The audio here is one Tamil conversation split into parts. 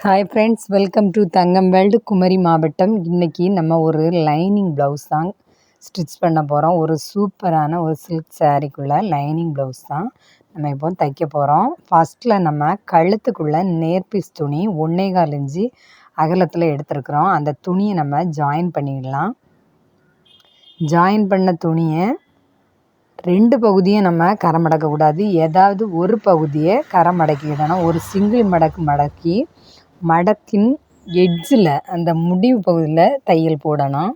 Hi friends welcome to Thangam world Kumari மாவட்டம் இன்றைக்கி நம்ம ஒரு லைனிங் ப்ளவுஸ் தான் ஸ்டிச் பண்ண போகிறோம் ஒரு சூப்பரான ஒரு சில்க் சாரீக்குள்ளே லைனிங் ப்ளவுஸ் தான் நம்ம இப்போ தைக்க போகிறோம் ஃபஸ்ட்டில் நம்ம கழுத்துக்குள்ளே நேர்பீஸ் துணி ஒன்றே கால் இஞ்சி அகலத்தில் எடுத்துருக்குறோம். அந்த துணியை நம்ம ஜாயின் பண்ணிடலாம். ஜாயின் பண்ண துணியை ரெண்டு பகுதியும் நம்ம கரம் மடக்கக்கூடாது ஏதாவது ஒரு பகுதியை கரம் மடக்கிடணும் ஒரு சிங்கிள் மடக்கு மடக்கி மடத்தின் எட்ஜில் அந்த முடிவு பகுதியில் தையல் போடணும்.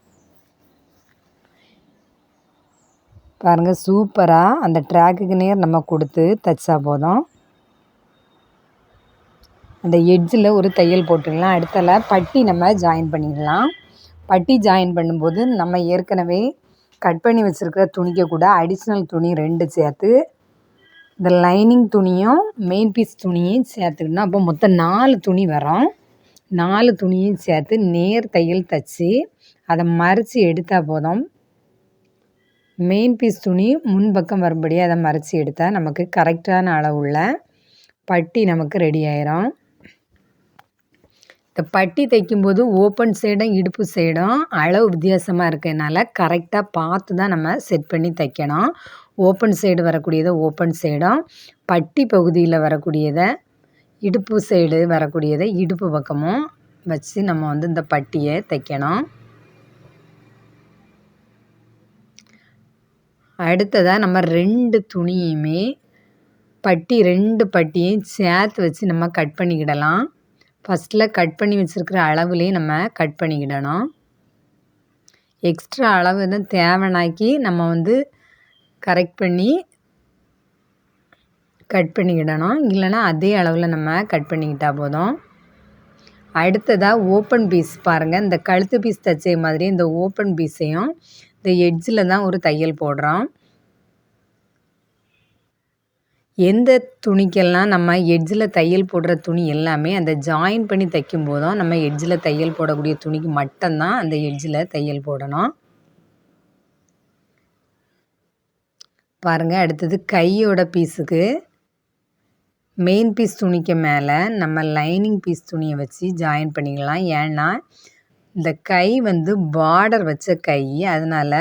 பாருங்கள் சூப்பராக அந்த ட்ராக்குக்கு நேர் நம்ம கொடுத்து தைச்சா போதும். அந்த எட்ஜில் ஒரு தையல் போட்டுக்கலாம் அடுத்தல பட்டி நம்ம ஜாயின் பண்ணிடலாம். பட்டி ஜாயின் பண்ணும்போது நம்ம ஏற்கனவே கட் பண்ணி வச்சுருக்கிற துணிக்க கூட அடிஷ்னல் துணி ரெண்டு சேர்த்து இந்த லைனிங் துணியும் மெயின் பீஸ் துணியும் சேர்த்துக்கணும் அப்போ மொத்தம் நாலு துணி வரும். நாலு துணியும் சேர்த்து நேர் தையல் தைச்சி அதை மறைச்சி எடுத்தால் போதும். மெயின் பீஸ் துணி முன்பக்கம் வரும்படியாக அதை மறைச்சி எடுத்தால் நமக்கு கரெக்டான அளவுள்ள பட்டி நமக்கு ரெடி ஆயிரும். இந்த பட்டி தைக்கும்போது ஓப்பன் சைடும் இடுப்பு சைடும் அளவு வித்தியாசமாக இருக்கிறதுனால கரெக்டாக பார்த்து தான் நம்ம செட் பண்ணி தைக்கணும். ஓப்பன் சைடு வரக்கூடியதை ஓப்பன் சைடும் பட்டி பகுதியில் வரக்கூடியதை இடுப்பு சைடு வரக்கூடியதை இடுப்பு பக்கமும் வச்சு நம்ம வந்து இந்த பட்டியை தைக்கணும். அடுத்ததாக நம்ம ரெண்டு துணியுமே பட்டி ரெண்டு பட்டியும் சேர்த்து வச்சு நம்ம கட் பண்ணிக்கிடலாம். ஃபஸ்ட்டில் கட் பண்ணி வச்சுருக்கிற அளவுலேயே நம்ம கட் பண்ணிக்கிடணும். எக்ஸ்ட்ரா அளவு எதுவும் தேவைனாக்கி நம்ம வந்து கரெக்ட் பண்ணி கட் பண்ணிக்கிடணும். இல்லைனா அதே அளவில் நம்ம கட் பண்ணிக்கிட்டால் போதும். அடுத்ததாக ஓப்பன் பீஸ் பாருங்கள் இந்த கழுத்து பீஸ் தைச்ச மாதிரி இந்த ஓப்பன் பீஸையும் இந்த எட்ஜில் தான் ஒரு தையல் போடுறோம். எந்த துணிக்கெல்லாம் நம்ம எட்ஜில் தையல் போடுற துணி எல்லாமே அந்த ஜாயின் பண்ணி தைக்கும் போதும் நம்ம எட்ஜில் தையல் போடக்கூடிய துணிக்கு மட்டும்தான் அந்த எட்ஜில் தையல் போடணும். பாருங்கள் அடுத்தது கையோட பீஸுக்கு மெயின் பீஸ் துணிக்கு மேலே நம்ம லைனிங் பீஸ் துணியை வச்சு ஜாயின் பண்ணிக்கலாம். ஏன்னா இந்த கை வந்து பார்டர் வச்ச கை அதனால்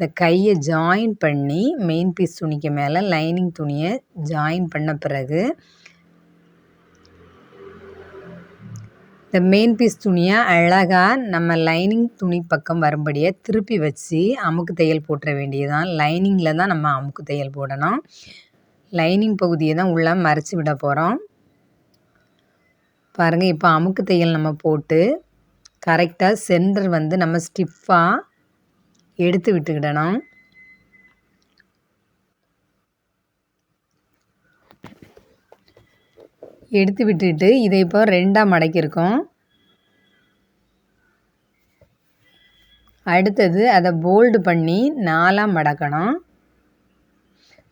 இந்த கையை ஜாயின் பண்ணி மெயின் பீஸ் துணிக்கு மேலே லைனிங் துணியை ஜாயின் பண்ண பிறகு இந்த மெயின் பீஸ் துணியை அழகாக நம்ம லைனிங் துணி பக்கம் வரும்படியே திருப்பி வச்சு அமுக்கு தையல் போட்டுற வேண்டியதுதான். லைனிங்கில் தான் நம்ம அமுக்கு தையல் போடணும். லைனிங் பகுதியை தான் உள்ளே மறைச்சி விட போகிறோம் பாருங்கள் இப்போ அமுக்கு தையல் நம்ம போட்டு கரெக்டாக சென்டர் வந்து நம்ம ஸ்டிஃபாக எடுத்து விட்டுக்கிடணும். எடுத்து விட்டுட்டு இதை இப்போ ரெண்டாக மடக்கியிருக்கோம். அடுத்தது அதை போல்டு பண்ணி நாலாக மடக்கணும்.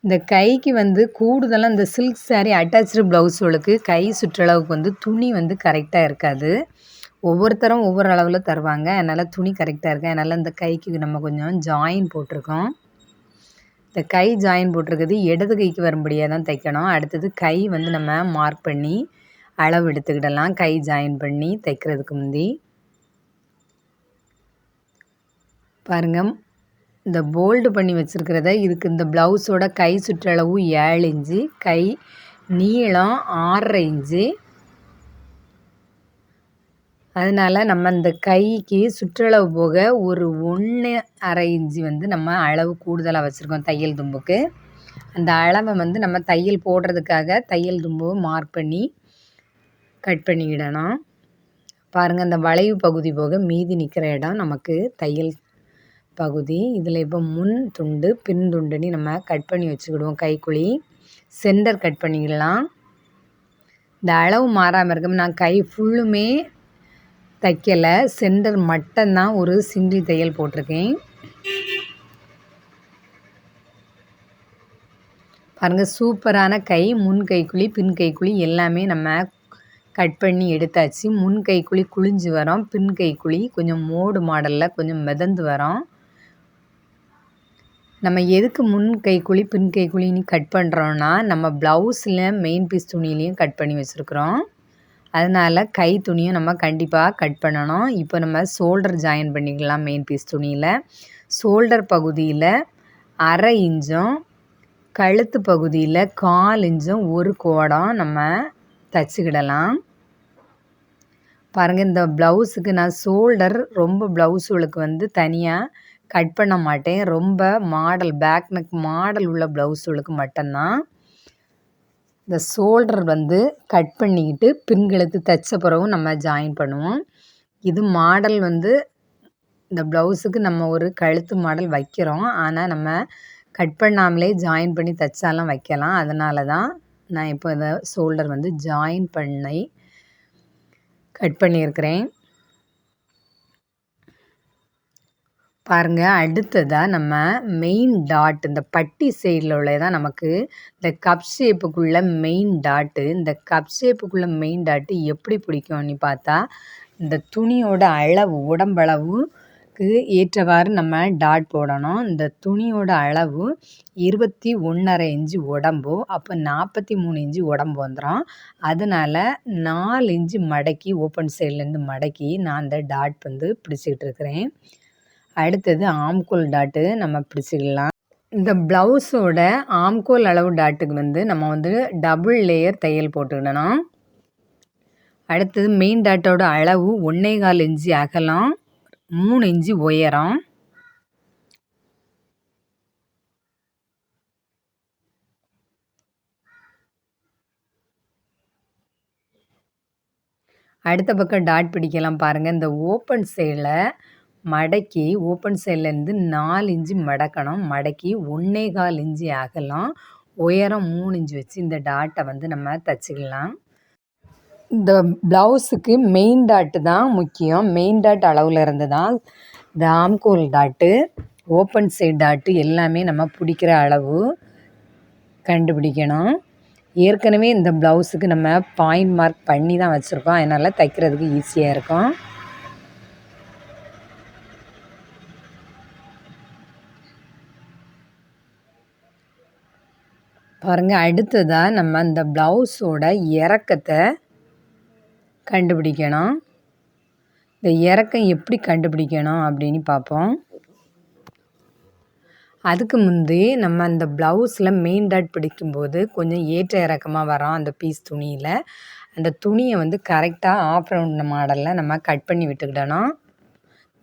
இந்த கைக்கு வந்து கூடுதலாக இந்த சில்க் சாரீ அட்டாச்சு ப்ளவுஸ்களுக்கு கை சுற்றளவுக்கு வந்து துணி வந்து கரெக்டாக இருக்காது. ஒவ்வொருத்தரும் ஒவ்வொரு அளவில் தருவாங்க. அதனால் துணி கரெக்டாக இருக்குது அதனால் இந்த கைக்கு நம்ம கொஞ்சம் ஜாயின் போட்டிருக்கோம். இந்த கை ஜாயின் போட்டிருக்கிறது இடது கைக்கு வரும்படியாக தான் தைக்கணும். அடுத்தது கை வந்து நம்ம மார்க் பண்ணி அளவு எடுத்துக்கிடலாம். கை ஜாயின் பண்ணி தைக்கிறதுக்கு முந்தி. பாருங்கள் இந்த போல்டு பண்ணி வச்சுருக்கிறத இதுக்கு இந்த ப்ளவுஸோட கை சுற்றளவு ஏழு இன்ச்சு கை நீளம் ஆறரை இன்ச்சு அதனால் நம்ம இந்த கைக்கு சுற்றளவு போக ஒரு ஒன்று அரை இன்ச்சு வந்து நம்ம அளவு கூடுதலாக வச்சுருக்கோம் தையல் தும்புக்கு. அந்த அளவை வந்து நம்ம தையல் போடுறதுக்காக தையல் தும்பு மார்க் பண்ணி கட் பண்ணிக்கிடணும். பாருங்கள் அந்த வளைவு பகுதி போக மீதி நிற்கிற இடம் நமக்கு தையல் பகுதி. இதில் இப்போ முன் துண்டு பின் துண்டுன்னு நம்ம கட் பண்ணி வச்சுக்கிடுவோம் கைக்குழி. சென்டர் கட் பண்ணிக்கலாம். இந்த அளவு மாறாமல் இருக்கும் நான் கை ஃபுல்லுமே தைக்கலை. சென்டர் மட்டும்தான் ஒரு சிங்கிள் தையல் போட்டிருக்கேன். பாருங்கள் சூப்பரான கை முன் கைக்குழி பின் கைக்குழி எல்லாமே நம்ம கட் பண்ணி எடுத்தாச்சு. முன் கைக்குழி குழிஞ்சு வரோம் பின் கைக்குழி கொஞ்சம் மோடு மாடலில் கொஞ்சம் மிதந்து வரோம். நம்ம எதுக்கு முன் கைக்குழி பின் கைக்குழின்னு கட் பண்ணுறோன்னா நம்ம ப்ளவுஸில் மெயின் பீஸ் துணியிலையும் கட் பண்ணி வச்சுருக்குறோம். அதனால் கை துணியும் நம்ம கண்டிப்பாக கட் பண்ணணும். இப்போ நம்ம ஷோல்டர் ஜாயின் பண்ணிக்கலாம் மெயின் பீஸ் துணியில். ஷோல்டர் பகுதியில் அரை இன்ச்சும் கழுத்து பகுதியில் கால் இன்ச்சும் ஒரு கோடம் நம்ம தச்சுக்கிடலாம். பாருங்கள் இந்த ப்ளவுஸுக்கு நான் ஷோல்டர் ரொம்ப ப்ளவுஸுகளுக்கு வந்து தனியாக கட் பண்ண மாட்டேன். ரொம்ப மாடல் பேக் நெக் மாடல் உள்ள ப்ளவுஸுகளுக்கு மட்டும்தான். இந்த ஷோல்டர் வந்து கட் பண்ணிக்கிட்டு பின்கழுத்து தைச்ச பிறகும் நம்ம ஜாயின் பண்ணுவோம். இது மாடல் வந்து இந்த ப்ளவுஸுக்கு நம்ம ஒரு கழுத்து மாடல் வைக்கிறோம். ஆனால் நம்ம கட் பண்ணாமலே ஜாயின் பண்ணி தைச்சாலாம் வைக்கலாம். அதனால தான் நான் இப்போ இதை ஷோல்டர் வந்து ஜாயின் பண்ணி கட் பண்ணியிருக்கிறேன். பாருங்கள் அடுத்ததாக நம்ம மெயின் டாட் இந்த பட்டி சைடில் உள்ளதான் நமக்கு இந்த கப் ஷேப்புக்குள்ளே மெயின் டாட்டு இந்த கப் ஷேப்புக்குள்ளே மெயின் டாட்டு எப்படி பிடிக்கும்னு பார்த்தா இந்த துணியோட அளவு உடம்பளவுக்கு ஏற்றவாறு நம்ம டாட் போடணும். இந்த துணியோட அளவு இருபத்தி ஒன்றரை இன்ச்சு உடம்பு அப்போ நாற்பத்தி மூணு இன்ச்சு உடம்பு வந்துடும் அதனால் நாலு இன்ச்சு மடக்கி ஓப்பன் சைட்லேருந்து மடக்கி நான் அந்த டாட் வந்து பிடிச்சிக்கிட்டு இருக்கிறேன். அடுத்தது ஆம்கோல் டாட்டு நம்ம பிடிச்சிக்கலாம். இந்த ப்ளவுஸோட ஆம்கோல் அளவு டாட்டுக்கு வந்து நம்ம வந்து டபுள் லேயர் தையல் போட்டுக்கிடணும் அடுத்தது மெயின் டாட்டோட அளவு ஒன்றே கால் இன்ச்சு அகலம் மூணு இன்ச்சு உயரம். அடுத்த பக்கம் டாட் பிடிக்கலாம் பாருங்கள் இந்த ஓப்பன் சைடில் மடக்கி ஓப்பன் சைட்லேருந்து நாலு இன்ச்சு மடக்கணும். மடக்கி ஒன்றே கால் இன்ச்சு அகலம். உயரம் மூணு இன்ச்சு வச்சு இந்த டாட்டை வந்து நம்ம தச்சுக்கலாம். இந்த ப்ளவுஸுக்கு மெயின் டாட்டு தான் முக்கியம். மெயின் டாட் அளவில் இருந்து தான் இந்த ஆம்கோல் டாட்டு ஓப்பன் சைட் டாட்டு எல்லாமே நம்ம பிடிக்கிற அளவு கண்டுபிடிக்கணும். ஏற்கனவே இந்த ப்ளவுஸுக்கு நம்ம பாயிண்ட் மார்க் பண்ணி தான் வச்சுருக்கோம். அதனால் தைக்கிறதுக்கு ஈஸியாக இருக்கும். பாருங்கள் அடுத்ததாக நம்ம அந்த ப்ளவுஸோட இறக்கத்தை கண்டுபிடிக்கணும். இந்த இறக்கம் எப்படி கண்டுபிடிக்கணும் அப்படின்னு பார்ப்போம். அதுக்கு முந்தி நம்ம அந்த ப்ளவுஸில் மெயின் டாட் பிடிக்கும்போது கொஞ்சம் ஏற்ற இறக்கமாக வரோம் அந்த பீஸ் துணியில். அந்த துணியை வந்து கரெக்டாக ஆஃப் ரவுண்ட் மாடலில் நம்ம கட் பண்ணி விட்டுக்கிடணும்.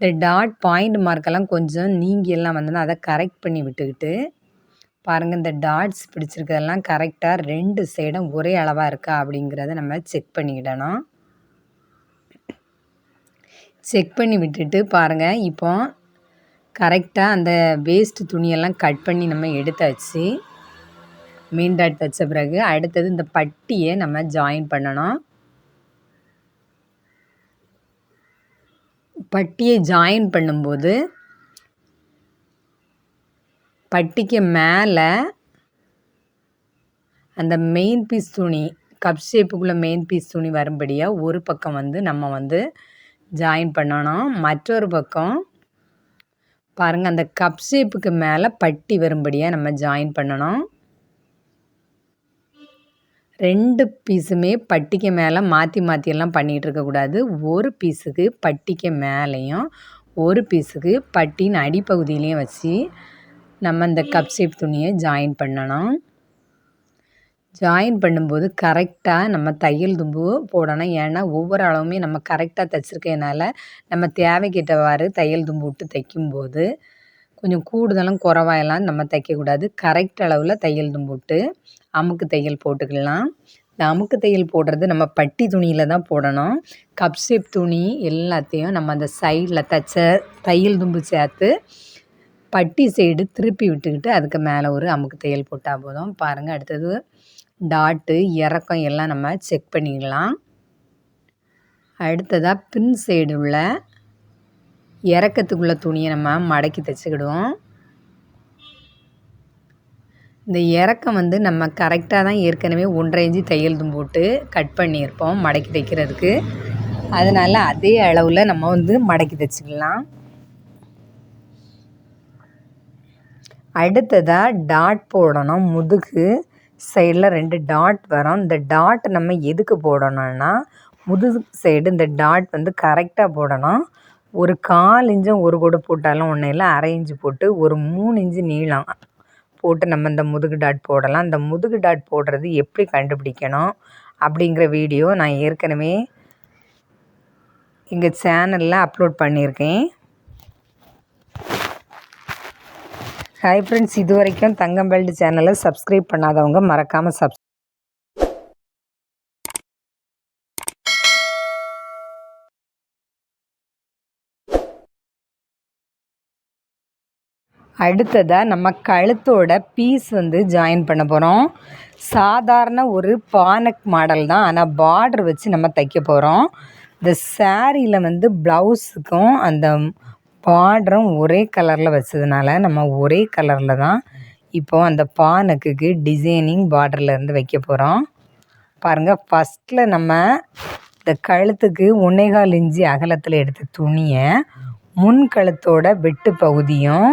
இந்த டாட் பாயிண்ட் மார்க்கெல்லாம் கொஞ்சம் நீங்கி எல்லாம் வந்தோன்னா அதை கரெக்ட் பண்ணி விட்டுக்கிட்டு பாருங்கள் இந்த டாட்ஸ் பிடிச்சிருக்கிறதெல்லாம் கரெக்டாக ரெண்டு சைடும் ஒரே அளவாக இருக்கா அப்படிங்கிறத நம்ம செக் பண்ணிக்கிடணும். செக் பண்ணி விட்டுட்டு பாருங்கள் இப்போ கரெக்டாக அந்த வேஸ்ட் துணியெல்லாம் கட் பண்ணி நம்ம எடுத்தாச்சு. மீன் டாட் தைச்ச பிறகு அடுத்தது இந்த பட்டியை நம்ம ஜாயின் பண்ணணும். பட்டியை ஜாயின் பண்ணும்போது பட்டிக்கு மேலே அந்த மெயின் பீஸ் துணி கப் ஷேப்புக்குள்ளே மெயின் பீஸ் துணி வரும்படியாக ஒரு பக்கம் வந்து நம்ம வந்து ஜாயின் பண்ணணும். மற்றொரு பக்கம் பாருங்கள் அந்த கப் ஷேப்புக்கு மேலே பட்டி வரும்படியாக நம்ம ஜாயின் பண்ணணும். ரெண்டு பீஸுமே பட்டிக்கு மேலே மாற்றி மாற்றியெல்லாம் பண்ணிகிட்டு இருக்கக்கூடாது ஒரு பீஸுக்கு பட்டிக்கு மேலேயும் ஒரு பீஸுக்கு பட்டின் அடிப்பகுதியிலையும் வச்சு நம்ம இந்த கப் ஷேப் துணியை ஜாயின் பண்ணணும் ஜாயின் பண்ணும்போது கரெக்டாக நம்ம தையல் தும்பு போடணும். ஏன்னா ஒவ்வொரு அளவுமே நம்ம கரெக்டாக தைச்சிருக்கனால நம்ம தேவைக்கிட்டவாறு தையல் தும்பு விட்டு தைக்கும்போது கொஞ்சம் கூடுதலும் குறவாயெல்லாம் நம்ம தைக்கக்கூடாது. கரெக்ட் அளவில் தையல் தும்பு விட்டு அமுக்கு தையல் போட்டுக்கலாம். இந்த அமுக்கு தையல் போடுறது நம்ம பட்டி துணியில் தான் போடணும். கப் ஷேப் துணி எல்லாத்தையும் நம்ம அந்த சைடில் தைச்ச தையல் தும்பு சேர்த்து பட்டி சைடு திருப்பி விட்டுக்கிட்டு அதுக்கு மேலே ஒரு அமுக்கு தையல் போட்டால் போதும். பாருங்கள் அடுத்தது டாட்டு இறக்கம் எல்லாம் நம்ம செக் பண்ணிக்கலாம். அடுத்ததாக பின் சைடு உள்ள இறக்கத்துக்குள்ள துணியை நம்ம மடக்கி தைச்சிக்கிடுவோம். இந்த இறக்கம் வந்து நம்ம கரெக்டாக தான் ஏற்கனவே ஒன்றரை இஞ்சி தையல் போட்டு கட் பண்ணியிருப்போம் மடக்கி தைக்கிறதுக்கு. அதனால் அதே அளவில் நம்ம வந்து மடக்கி தைச்சிக்கலாம். அடுத்ததாக டாட் போடணும். முதுகு சைடில் ரெண்டு டாட் வரும். இந்த டாட் நம்ம எதுக்கு போடணும்னா முதுகு சைடு இந்த டாட் வந்து கரெக்டாக போடணும். ஒரு கால் இன்ச்சும் ஒரு கூட போட்டாலும் ஒன்றும் இல்லை அரை இன்ச்சு போட்டு ஒரு மூணு இன்ச்சு நீளம் போட்டு நம்ம இந்த முதுகு டாட் போடலாம். இந்த முதுகு டாட் போடுறது எப்படி கண்டுபிடிக்கணும் அப்படிங்கிற வீடியோ நான் ஏற்கனவே எங்கள் சேனலில் அப்லோட் பண்ணியிருக்கேன். ஹாய் ஃப்ரெண்ட்ஸ் இது வரைக்கும் தங்கம் பெல்ட் சேனலை சப்ஸ்கிரைப் பண்ணாதவங்க மறக்காமல் சப்ஸ் அடுத்ததாக நம்ம கழுத்தோட பீஸ் வந்து ஜாயின் பண்ண போகிறோம் சாதாரண ஒரு பானக் மாடல் தான். ஆனால் பார்டர் வச்சு நம்ம தைக்க போகிறோம் இந்த சாரியில் வந்து ப்ளவுஸுக்கும் அந்த பார்டரும் ஒரே கலரில் வச்சதுனால நம்ம ஒரே கலரில் தான் இப்போது அந்த பானக்குக்கு டிசைனிங் பார்டர்லேருந்து வைக்க போகிறோம் பாருங்கள் ஃபஸ்ட்டில் நம்ம இந்த கழுத்துக்கு ஒன்னேகால் இஞ்சி அகலத்தில் எடுத்த துணியை முன் கழுத்தோட வெட்டு பகுதியும்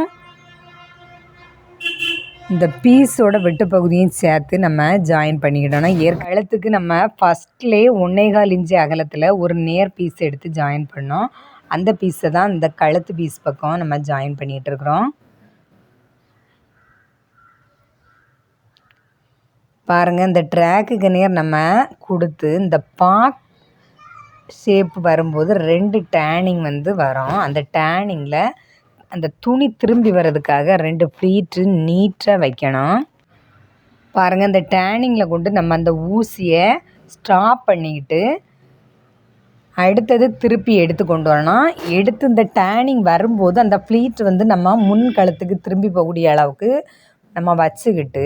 இந்த பீஸோட வெட்டு பகுதியும் சேர்த்து நம்ம ஜாயின் பண்ணிக்கிட்டோம்னா ஏற் கழுத்துக்கு நம்ம ஃபஸ்ட்லேயே ஒன்னேகால் இஞ்சி அகலத்தில் ஒரு நேர் பீஸ் எடுத்து ஜாயின் பண்ணோம். அந்த பீஸை தான் இந்த கழுத்து பீஸ் பக்கம் நம்ம ஜாயின் பண்ணிகிட்ருக்குறோம் பாருங்கள் இந்த ட்ராக்குக்கு நேர் நம்ம கொடுத்து இந்த பாக் ஷேப் வரும்போது ரெண்டு டேனிங் வந்து வரும். அந்த டேனிங்கில் அந்த துணி திரும்பி வர்றதுக்காக ரெண்டு ப்ளீட்டு நீட்டாக வைக்கணும். பாருங்கள் இந்த டேனிங்கில் கொண்டு நம்ம அந்த ஊசியை ஸ்டாப் பண்ணிக்கிட்டு அடுத்தது திருப்பி எடுத்து கொண்டு வரணும். எடுத்து இந்த டேனிங் வரும்போது அந்த ஃப்ளீட் வந்து நம்ம முன் கழுத்துக்கு திரும்பி போகக்கூடிய அளவுக்கு நம்ம வச்சுக்கிட்டு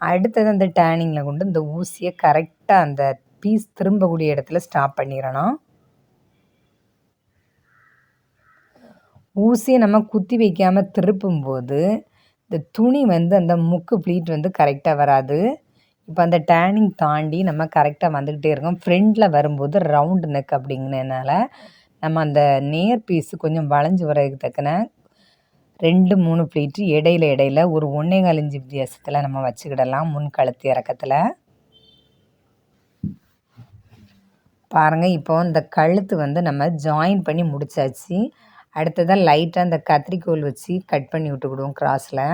அடுத்தது அந்த டேனிங்கில் கொண்டு இந்த ஊசியை கரெக்டாக அந்த பீஸ் திரும்பக்கூடிய இடத்துல ஸ்டாப் பண்ணிடணும். ஊசியை நம்ம குத்தி வைக்காமல் திருப்பும்போது இந்த துணி வந்து அந்த முக்கு ப்ளீட் வந்து கரெக்டாக வராது. இப்போ அந்த டேனிங் தாண்டி நம்ம கரெக்டாக வந்துக்கிட்டே இருக்கோம். ஃப்ரெண்டில் வரும்போது ரவுண்டு நெக் அப்படிங்கிறனால நம்ம அந்த நேர் பீஸு கொஞ்சம் வளைஞ்சு வரதுக்கு தக்கன ரெண்டு மூணு ப்ளீட்டு இடையில இடையில ஒரு ஒன்றே கால் இஞ்சி வித்தியாசத்தில் நம்ம வச்சுக்கிடலாம் முன் கழுத்து இறக்கத்தில். பாருங்கள் இப்போ இந்த கழுத்து வந்து நம்ம ஜாயின் பண்ணி முடிச்சாச்சு. அடுத்ததாக லைட்டாக அந்த கத்திரிக்கோல் வச்சு கட் பண்ணி விட்டுக்கிடுவோம் கிராஸில்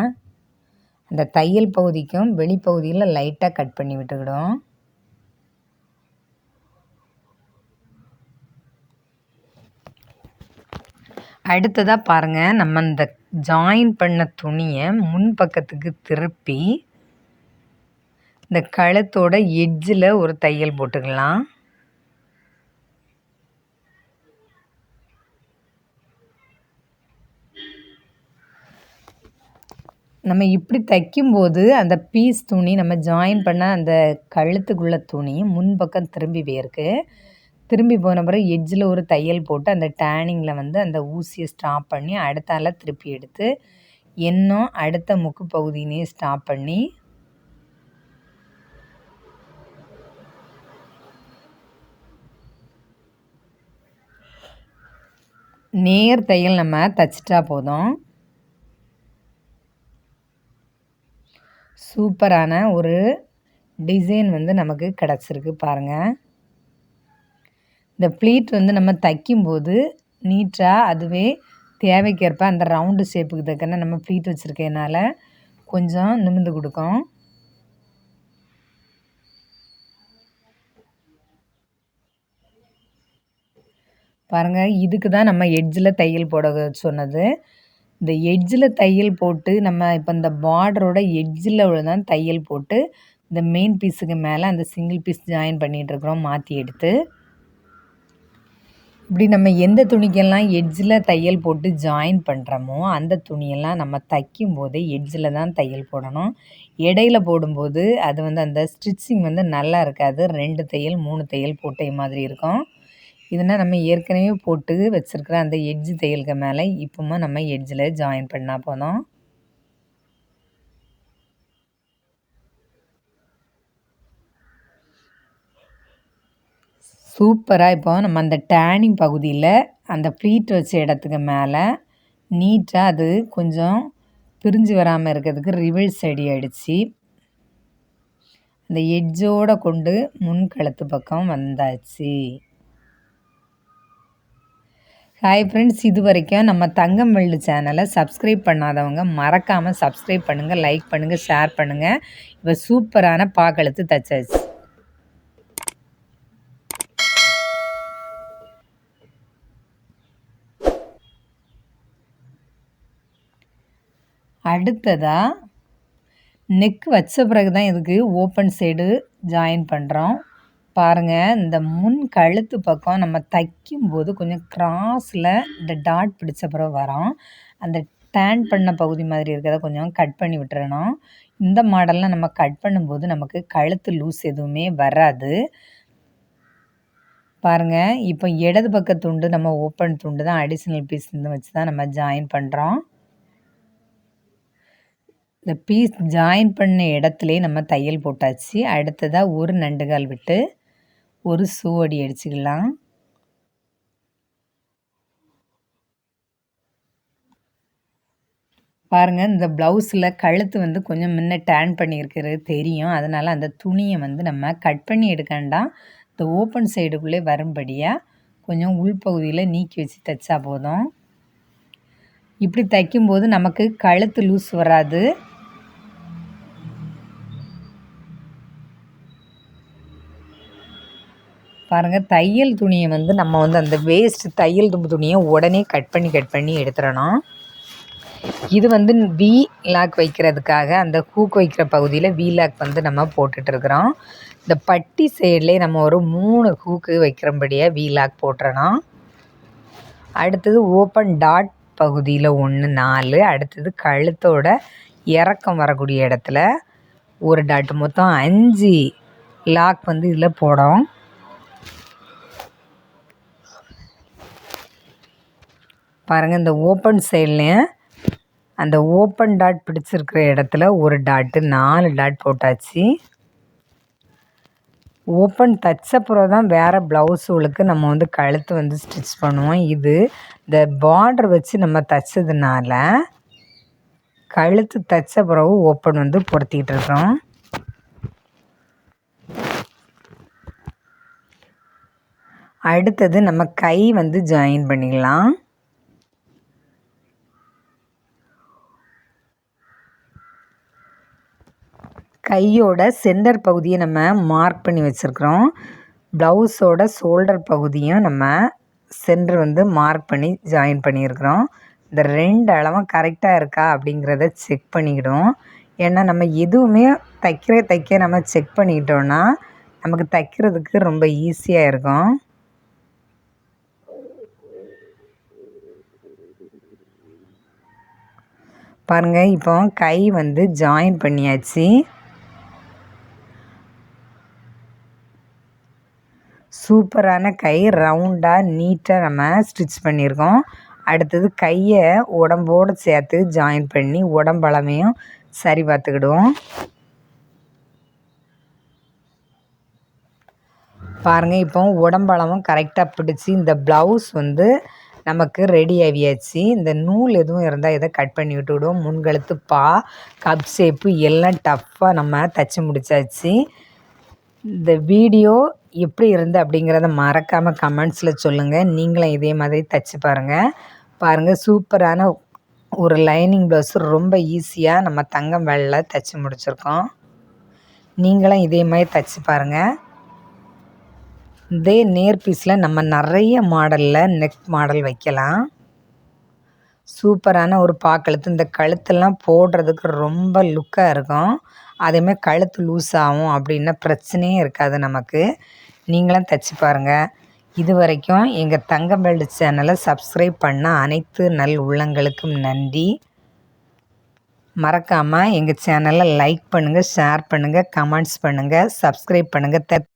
அந்த தையல் பகுதிக்கும் வெளிப்பகுதியில் லைட்டாக கட் பண்ணி விட்டுக்கிடும். அடுத்ததாக பாருங்கள் நம்ம இந்த ஜாயின் பண்ண துணியை முன் பக்கத்துக்கு திருப்பி இந்த கழுத்தோட எட்ஜில் ஒரு தையல் போட்டுக்கலாம். நம்ம இப்படி தைக்கும்போது அந்த பீஸ் துணி நம்ம ஜாயின் பண்ண அந்த கழுத்துக்குள்ள துணி முன்பக்கம் திரும்பி போயிருக்கு திரும்பி போன பிறகு எட்ஜில் ஒரு தையல் போட்டு அந்த டேனிங்கில் வந்து அந்த ஊசியை ஸ்டாப் பண்ணி அடுத்தால திருப்பி எடுத்து இன்னும் அடுத்த முக்கு பகுதியினையும் ஸ்டாப் பண்ணி நேர் தையல் நம்ம தைச்சிட்டா போதும். சூப்பரான ஒரு டிசைன் வந்து நமக்கு கிடச்சிருக்கு பாருங்கள் இந்த ப்ளீட் வந்து நம்ம தைக்கும்போது நீட்டாக அதுவே தேவைக்கேற்ப அந்த ரவுண்டு ஷேப்புக்கு தக்கன நம்ம ப்ளீட் வச்சுருக்கனால கொஞ்சம் நிமிந்து கொடுக்கும். பாருங்கள் இதுக்கு தான் நம்ம எட்ஜில் தையல் போட சொன்னது. இந்த எட்ஜில் தையல் போட்டு நம்ம இப்போ இந்த பார்டரோட எட்ஜில் தான் தையல் போட்டு இந்த மெயின் பீஸுக்கு மேலே அந்த சிங்கிள் பீஸ் ஜாயின் பண்ணிகிட்ருக்குறோம் மாற்றி எடுத்து. இப்படி நம்ம எந்த துணிக்கெல்லாம் எட்ஜில் தையல் போட்டு ஜாயின் பண்ணுறோமோ அந்த துணியெல்லாம் நம்ம தைக்கும் போது எட்ஜில் தான் தையல் போடணும். இடையில போடும்போது அது வந்து அந்த ஸ்டிச்சிங் வந்து நல்லா இருக்காது. ரெண்டு தையல் மூணு தையல் போட்ட மாதிரி இருக்கும். இதுனா நம்ம ஏற்கனவே போட்டு வச்சுருக்கிற அந்த எட்ஜ் தையலுக்கு மேலே இப்போமா நம்ம எட்ஜில் ஜாயின் பண்ணால் போதும். சூப்பராக இப்போ நம்ம அந்த டேனிங் பகுதியில் அந்த ப்ளீட் வச்ச இடத்துக்கு மேலே நீட்டாக அது கொஞ்சம் பிரிஞ்சு வராமல் இருக்கிறதுக்கு ரிவர்ஸ் அடி அடித்து அந்த எட்ஜோடு கொண்டு முன் கழுத்து பக்கம் வந்தாச்சு. ஹாய் ஃப்ரெண்ட்ஸ் இது வரைக்கும் நம்ம தங்கம் வெள்ளு சேனலை சப்ஸ்கிரைப் பண்ணாதவங்க மறக்காமல் சப்ஸ்கிரைப் பண்ணுங்கள் லைக் பண்ணுங்கள் ஷேர் பண்ணுங்கள் இப்போ சூப்பரான பாக்கெழுத்து தச்சாச்சு அடுத்ததாக நெக் வச்ச பிறகு தான் இதுக்கு ஓப்பன் சைடு ஜாயின் பண்ணுறோம் பாருங்கள் இந்த முன் கழுத்து பக்கம் நம்ம தைக்கும்போது கொஞ்சம் கிராஸில் இந்த டாட் பிடிச்ச பிறகு வரோம் அந்த டேன் பண்ண பகுதி மாதிரி இருக்கிறத கொஞ்சம் கட் பண்ணி விட்டுறணும் இந்த மாடலில் நம்ம கட் பண்ணும்போது நமக்கு கழுத்து லூஸ் எதுவுமே வராது. பாருங்கள் இப்போ இடது பக்க துண்டு நம்ம ஓப்பன் துண்டு தான் அடிஷ்னல் பீஸ் வச்சு தான் நம்ம ஜாயின் பண்ணுறோம் இந்த பீஸ் ஜாயின் பண்ண இடத்துலே நம்ம தையல் போட்டாச்சு. அடுத்ததாக ஒரு நண்டுகால் விட்டு ஒரு சூவடி அடிச்சுக்கலாம். பாருங்கள் இந்த ப்ளவுஸில் கழுத்து வந்து கொஞ்சம் முன்ன டேன் பண்ணியிருக்கிறது தெரியும். அதனால் அந்த துணியை வந்து நம்ம கட் பண்ணி எடுக்கண்டாம் இந்த ஓப்பன் சைடுக்குள்ளே வரும்படியாக கொஞ்சம் உள்பகுதியில் நீக்கி வச்சு தைச்சா போதும். இப்படி தைக்கும்போது நமக்கு கழுத்து லூஸ் வராது. பாருங்கள் தையல் துணியை வந்து நம்ம வந்து அந்த வேஸ்ட் தையல் தும்பு துணியை உடனே கட் பண்ணி கட் பண்ணி எடுத்துடணும். இது வந்து வி லாக் வைக்கிறதுக்காக அந்த ஹூக் வைக்கிற பகுதியில் வி லாக் வந்து நம்ம போட்டுட்ருக்குறோம் இந்த பட்டி சைட்லேயே நம்ம ஒரு மூணு ஹூக்கு வைக்கிறபடியாக வி லாக் போட்டுறணும். அடுத்தது ஓப்பன் டாட் பகுதியில் ஒன்று நாலு. அடுத்தது கழுத்தோட இறக்கம் வரக்கூடிய இடத்துல ஒரு டாட் மொத்தம் அஞ்சு லாக் வந்து இதில் போடும் பாருங்கள் இந்த ஓப்பன் சைட்லேயும் அந்த ஓப்பன் டாட் பிடிச்சிருக்கிற இடத்துல ஒரு டாட்டு நாலு டாட் போட்டாச்சு. ஓப்பன் தச்சப்புறம் தான் வேறு ப்ளவுஸுகளுக்கு நம்ம வந்து கழுத்து வந்து ஸ்டிச் பண்ணுவோம். இது இந்த பார்டர் வச்சு நம்ம தைச்சதுனால கழுத்து தைச்ச பிறகு ஓப்பன் வந்து பொருத்திக்கிட்டு இருக்கோம் அடுத்தது நம்ம கை வந்து ஜாயின் பண்ணிக்கலாம் கையோட சென்டர் பகுதியை நம்ம மார்க் பண்ணி வச்சுருக்குறோம். ப்ளவுஸோட ஷோல்டர் பகுதியும் நம்ம சென்டர் வந்து மார்க் பண்ணி ஜாயின் பண்ணியிருக்கிறோம். இந்த ரெண்டு அளவும் கரெக்டாக இருக்கா அப்படிங்கிறத செக் பண்ணிக்கிடும் ஏன்னா நம்ம எதுவுமே தைக்கிற தைக்க நம்ம செக் பண்ணிக்கிட்டோன்னா நமக்கு தைக்கிறதுக்கு ரொம்ப ஈஸியாக இருக்கும். பாருங்கள் இப்போ கை வந்து ஜாயின் பண்ணியாச்சு. சூப்பரான கை ரவுண்டாக நீட்டாக நம்ம ஸ்டிச் பண்ணியிருக்கோம். அடுத்தது கையை உடம்போடு சேர்த்து ஜாயின் பண்ணி உடம்பளமையும் சரி பார்த்துக்கிடுவோம். பாருங்கள் இப்போ உடம்பளவும் கரெக்டாக பிடிச்சி இந்த ப்ளவுஸ் வந்து நமக்கு ரெடி ஆகியாச்சு. இந்த நூல் எதுவும் இருந்தால் இதை கட் பண்ணி விட்டு விடுவோம். முன்கழுத்து பா கப் ஷேப்பு எல்லாம் டஃப்பாக நம்ம தைச்சி முடிச்சாச்சு. இந்த வீடியோ எப்படி இருந்து அப்படிங்கிறத மறக்காமல் கமெண்ட்ஸில் சொல்லுங்கள் நீங்களும் இதே மாதிரி தைச்சி பாருங்கள் பாருங்கள் சூப்பரான ஒரு லைனிங் ப்ளவுஸ் ரொம்ப ஈஸியாக நம்ம தங்கம் வெள்ளை தைச்சி முடிச்சிருக்கோம். நீங்களும் இதே மாதிரி தைச்சி பாருங்கள் இதே நேர் பீஸில் நம்ம நிறைய மாடலில் நெக் மாடல் வைக்கலாம். சூப்பரான ஒரு பாக்கழுத்து. இந்த கழுத்தெல்லாம் போடுறதுக்கு ரொம்ப லுக்காக இருக்கும். அதேமாதிரி கழுத்து லூஸ் ஆகும் அப்படின்னா பிரச்சனையே இருக்காது நமக்கு. நீங்களும் தைச்சி பாருங்கள் இது வரைக்கும் எங்கள் தங்கம் பெல்ட் சேனலை சப்ஸ்கிரைப் பண்ண அனைத்து நல் உள்ளங்களுக்கும் நன்றி. மறக்காமல் எங்கள் சேனலை லைக் பண்ணுங்கள் ஷேர் பண்ணுங்கள் கமெண்ட்ஸ் பண்ணுங்கள் சப்ஸ்கிரைப் பண்ணுங்கள்